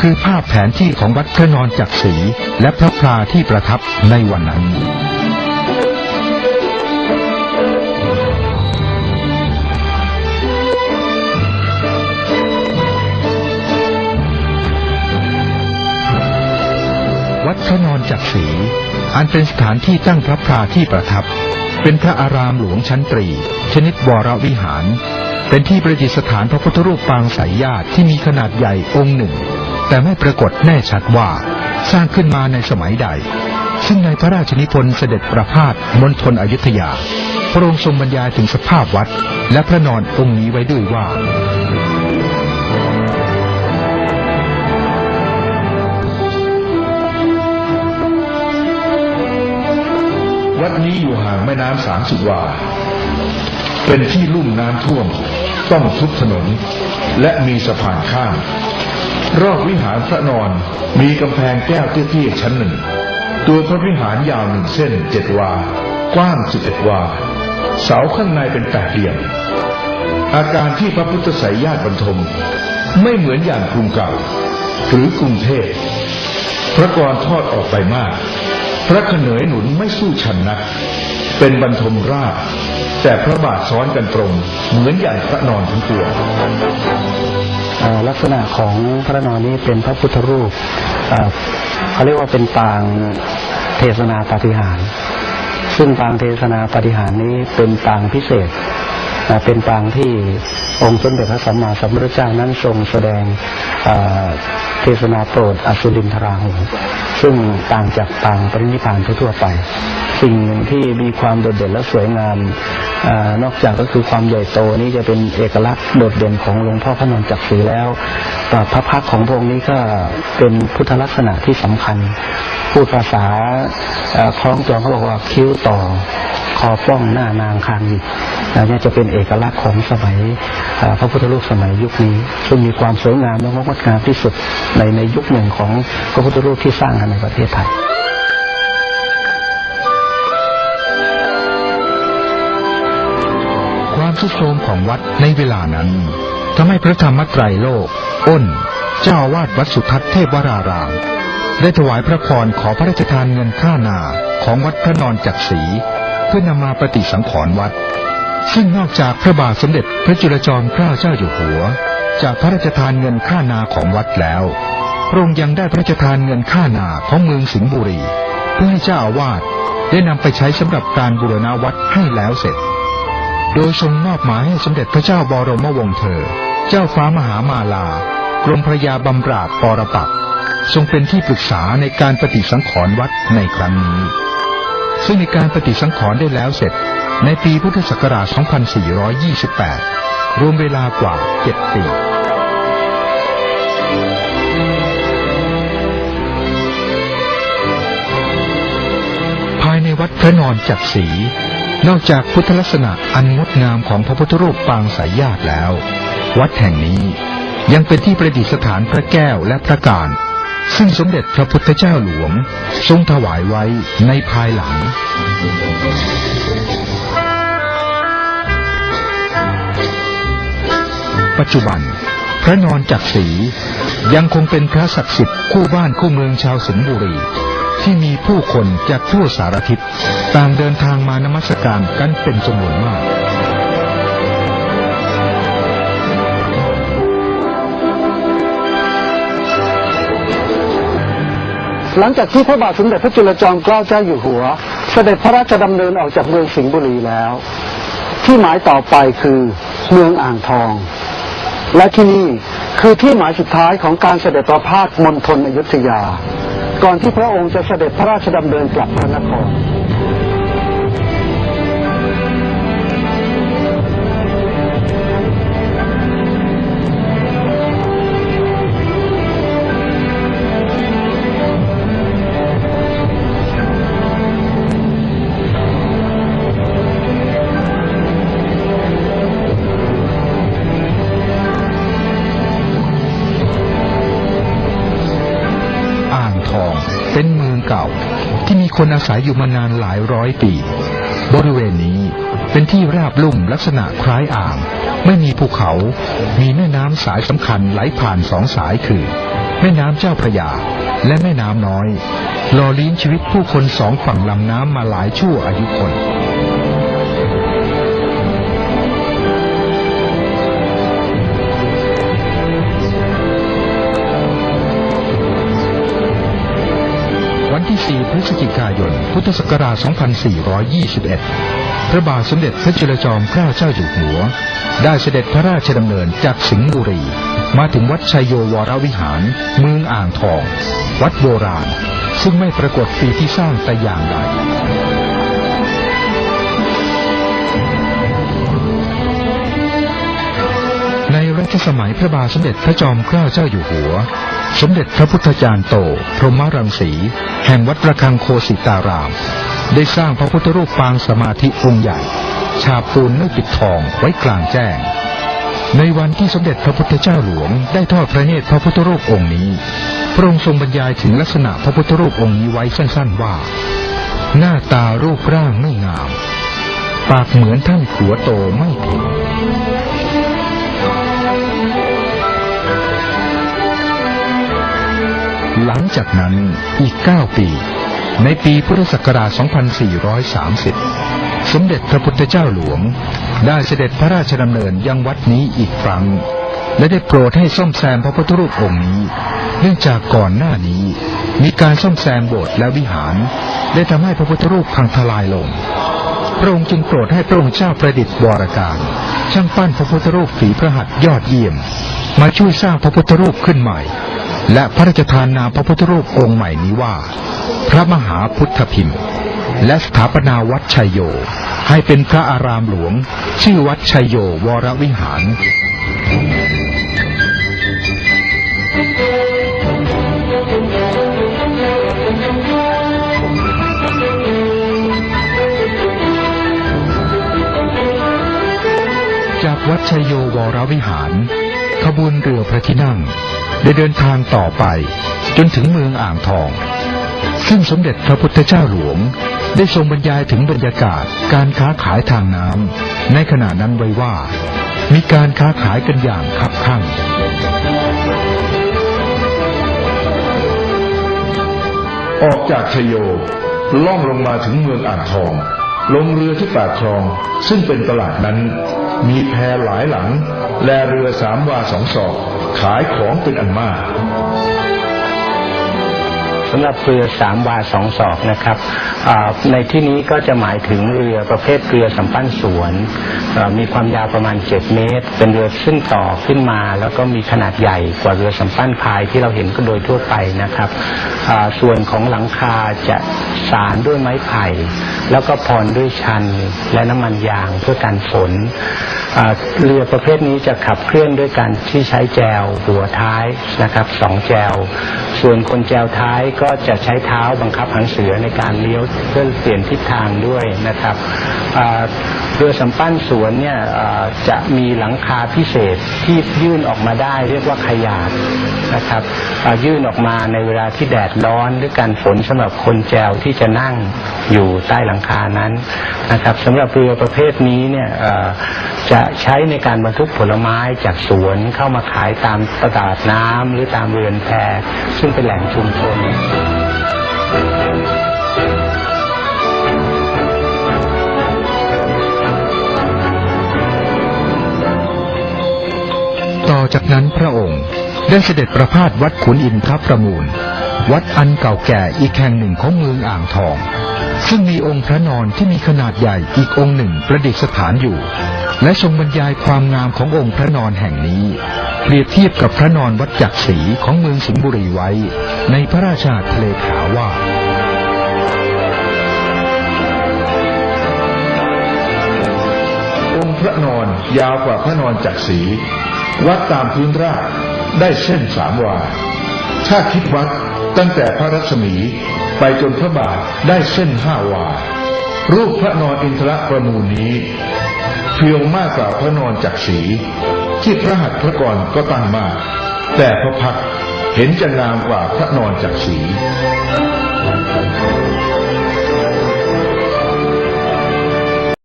คือภาพแผนที่ของวัดพระนอนจักรีและพระพลาที่ประทับในวันนั้น วัดพระนอนจักรีอันเป็นสถานที่ตั้งพระพลาที่ประทับ เป็นพระอารามหลวงชั้นตรี ชนิดวรวิหารเป็นที่ประดิษฐานพระพุทธรูปปางสายญาติที่มีขนาดใหญ่องค์หนึ่ง แต่ไม่ปรากฏแน่ชัดว่าสร้างขึ้นมาในสมัยใด ซึ่งในพระราชนิพนธ์เสด็จประพาสมณฑลอยุธยา พระองค์ทรงบรรยายถึงสภาพวัด และพระนอนองค์นี้ไว้ด้วยว่า วัดนี้อยู่ห่างแม่น้ำสามสิบวา เป็นที่ลุ่มน้ำท่วม ต้องทุบถนน และมีสะพานข้าม รอบวิหารพระนอนมีกำแพงแก้วเตี้ยๆชั้นหนึ่ง ตัวพระวิหารยาวหนึ่งเส้นเจ็ดวา กว้างสิบเอ็ดวา เสาข้างในเป็นแปดเหลี่ยม อาการที่พระพุทธไสยญาติบรรทม ไม่เหมือนอย่างกรุงเก่า หรือกรุงเทพพระกรทอดออกไปมาก พระเขนยหนุนไม่สู้ชันนัก เป็นบรรทมราบแต่พระบาทซ้อนกันตรง เหมือนอย่างพระนอนทั้งตัว ลักษณะของพระนอนนี้เป็นพระพุทธรูปเขาเรียกว่าเป็นปางเทศนาปฏิหาร ซึ่งปางเทศนาปฏิหารนี้เป็นปางพิเศษ เป็นปางที่องค์สมเด็จพระสัมมาสัมพุทธเจ้านั้นทรงแสดงเทศนาโปรดอสุรินทราหงซึ่งต่างจากปางปรินิพานทั่วไป สิ่งหนึ่งที่มีความโดดเด่นและสวยงามอนอกจากก็คือความใหญ่โตนี้จะเป็นเอกลักษณ์โดดเด่นของหลวงพ่อพระนอนจักรีแล้วเอ่อพระพักของพระองค์นี้ก็เป็นพุทธลักษณะที่สำคัญ พูดภาษาคล้องจองเขาบอกว่าคิ้วต่อคอป้องหน้านางคางหยิกอันนี้จะเป็นเอกลักษณ์ของสมัยพระพุทธรูปสมัยยุคนี้ ซึ่งมีความสวยงามและงดงามที่สุดในในยุคหนึ่งของพระพุทธรูปที่สร้างในประเทศไทย ทุโทรมของวัดในเวลานั้นทำให้พระธรรมไตรโลก อ้น เจ้าอาวาดวัดสุทัศน์เทพวราราม ได้ถวายพระพรขอพระราชทานเงินค่านาของวัดพระนอนจักรีเพื่อนำมาปฏิสังขรณ์วัด ซึ่งนอกจากพระบาทสมเด็จพระจุลจอมเกล้าเจ้าอยู่หัว จากพระราชทานเงินค่านาของวัดแล้วพระองค์ยังได้พระราชทานเงินค่านาของเมืองสิงห์บุรี เพื่อให้เจ้าอาวาสได้นำไปใช้สำหรับการบูรณาวัดให้แล้วเสร็จ โดยทรงมอบหมายให้สมเด็จพระเจ้าบรมวงศ์เธอ เจ้าฟ้ามหามาลากรมพระยาบำราศปรปักทรงเป็นที่ปรึกษาในการปฏิสังขรณ์วัดในครั้งนี้ ซึ่งในการปฏิสังขรณ์ได้แล้วเสร็จ ในปีพุทธศักราช 2428 รวมเวลากว่า 7 ปีภายในวัดพระนอนจักรี นอกจากพุทธลักษณะอันงดงามของพระพุทธรูปปางสายญาติแล้ว วัดแห่งนี้ยังเป็นที่ประดิษฐานพระแก้วและพระการ ซึ่งสมเด็จพระพุทธเจ้าหลวง ทรงถวายไว้ในภายหลัง ปัจจุบัน พระนอนจักรียังคงเป็นพระศักดิ์สิทธิ์คู่บ้านคู่เมืองชาวสิงห์บุรี ที่มีผู้คนจากทั่วสารทิศต่างเดินทางมานมัสการกันเป็นจำนวนมากหลังจากที่พระบาทสมเด็จพระจุลจอมเกล้าเจ้าอยู่หัว เสด็จพระราชดำเนินออกจากเมืองสิงห์บุรีแล้ว ที่หมายต่อไปคือเมืองอ่างทอง และที่นี่คือที่หมายสุดท้ายของการเสด็จประพาสมณฑลอยุธยา ก่อนที่พระองค์จะเสด็จพระราชดำเนินกลับพระนคร คนอาศัยอยู่มานานหลายร้อยปี บริเวณนี้เป็นที่ราบลุ่มลักษณะคล้ายอ่าง ไม่มีภูเขา มีแม่น้ำสายสำคัญไหลผ่านสองสายคือ แม่น้ำเจ้าพระยา และแม่น้ำน้อยหล่อเลี้ยงชีวิตผู้คนสองฝั่งลำน้ำมาหลายชั่วอายุคน 4 พฤศจิกายน พุทธศักราช 2421 พระบาทสมเด็จพระจุลจอมเกล้าเจ้าอยู่หัว ได้เสด็จพระราชดำเนินจากสิงห์บุรี มาถึงวัดชัยโยวรวิหาร เมืองอ่างทอง วัดโบราณ ซึ่งไม่ปรากฏปีที่สร้างแต่อย่างใด รัชสมัยพระบาทสมเด็จพระจอมเกล้าเจ้าอยู่หัว สมเด็จพระพุทธจารย์โต พรหมรังสี แห่งวัดประฆังโคสิตาราม ได้สร้างพระพุทธรูปปางสมาธิองค์ใหญ่ ฉาบปูนไม่ปิดทองไว้กลางแจ้ง ในวันที่สมเด็จพระพุทธเจ้าหลวง ได้ทอดพระเนตรพระพุทธรูปองค์นี้ พระองค์ทรงบรรยายถึงลักษณะพระพุทธรูปองค์นี้ไว้สั้นๆว่า หน้าตารูปร่างไม่งาม ปากเหมือนท่านขัวโตไม่ผิด หลังจากนั้นอีก 9 ปี ในปีพุทธศักราช 2430 สมเด็จพระพุทธเจ้าหลวง ได้เสด็จพระราชดำเนินยังวัดนี้อีกครั้ง และได้โปรดให้ซ่อมแซมพระพุทธรูปองค์นี้ เนื่องจากก่อนหน้านี้ มีการซ่อมแซมโบสถ์และวิหาร ได้ทำให้พระพุทธรูปพังทลายลง พระองค์จึงโปรดให้พระองค์เจ้าประดิษฐ์วรการช่างปั้นพระพุทธรูปฝีพระหัตถ์ยอดเยี่ยม มาช่วยสร้างพระพุทธรูปขึ้นใหม่ และพระราชทานนามพระพุทธรูปองค์ใหม่นี้ว่า พระมหาพุทธพิมพ์และสถาปนาวัดชัยโย ให้เป็นพระอารามหลวง ชื่อวัดชัยโยวรวิหาร จากวัดชัยโยวรวิหาร ขบวนเรือพระที่นั่ง ได้เดินทางต่อไป จนถึงเมืองอ่างทอง ซึ่งสมเด็จพระพุทธเจ้าหลวง ได้ทรงบรรยายถึงบรรยากาศการค้าขายทางน้ำในขณะนั้นไว้ว่า มีการค้าขายกันอย่างคับคั่งออกจากชโยล่องลงมาถึงเมืองอ่างทอง ลงเรือที่ปากคลอง ซึ่งเป็นตลาดนั้น มีแพหลายหลัง และเรือสามวาสองศอก ขายของเป็นอันมาก สำหรับเรือสามวาสองศอกนะครับในที่นี้ก็จะหมายถึงเรือประเภทเรือสำปั้นสวนมีความยาวประมาณ 7 เมตร เป็นเรือซึ่งต่อขึ้นมา แล้วก็มีขนาดใหญ่กว่าเรือสำปั้นพายที่เราเห็นก็โดยทั่วไปนะครับส่วนของหลังคาจะสารด้วยไม้ไผ่ แล้วก็พรด้วยชันและน้ำมันยางเพื่อกันฝนเรือประเภทนี้จะขับเคลื่อนด้วยการที่ใช้แจวหัวท้ายนะครับสองแจว ส่วนคนแจวท้ายก็จะใช้เท้าบังคับหางเสือในการเลี้ยวเพื่อเปลี่ยนทิศทางด้วยนะครับเรือสำปั้นสวนเนี่ยจะมีหลังคาพิเศษที่ยื่นออกมาได้เรียกว่าขยาดนะครับยื่นออกมาในเวลาที่แดดร้อนหรือการฝนสำหรับคนแจวที่จะนั่งอยู่ใต้หลังคานั้นนะครับสำหรับเรือประเภทนี้เนี่ย จะใช้ในการบรรทุกผลไม้จากสวนเข้ามาขายตามตลาดน้ำหรือตามเรือนแพซึ่งเป็นแหล่งชุมชนต่อจากนั้นพระองค์ได้เสด็จประพาสวัดขุนอินทรประมูล วัดอันเก่าแก่อีกแห่งหนึ่งของเมืองอ่างทอง ซึ่งมีองค์พระนอนที่มีขนาดใหญ่อีกองค์หนึ่งประดิษฐานอยู่ และทรงบรรยายความงามขององค์พระนอนแห่งนี้ เปรียบเทียบกับพระนอนวัดจักรีของเมืองสิงห์บุรีไว้ ในพระราชาทะเลขาว่าองค์พระนอนยาวกว่าพระนอนจักรีวัดตามพื้นราบได้เส้นสามวาถ้าคิดวัด ตั้งแต่พระรัศมีไปจนพระบาทได้เส้นห้าวา รูปพระนอนอินทรประมูลนี้เพียงมากกว่าพระนอนจักรีที่พระหัตถ์พระกรก็ตั้งมาก แต่พระพักเห็นจะงามกว่าพระนอนจักรี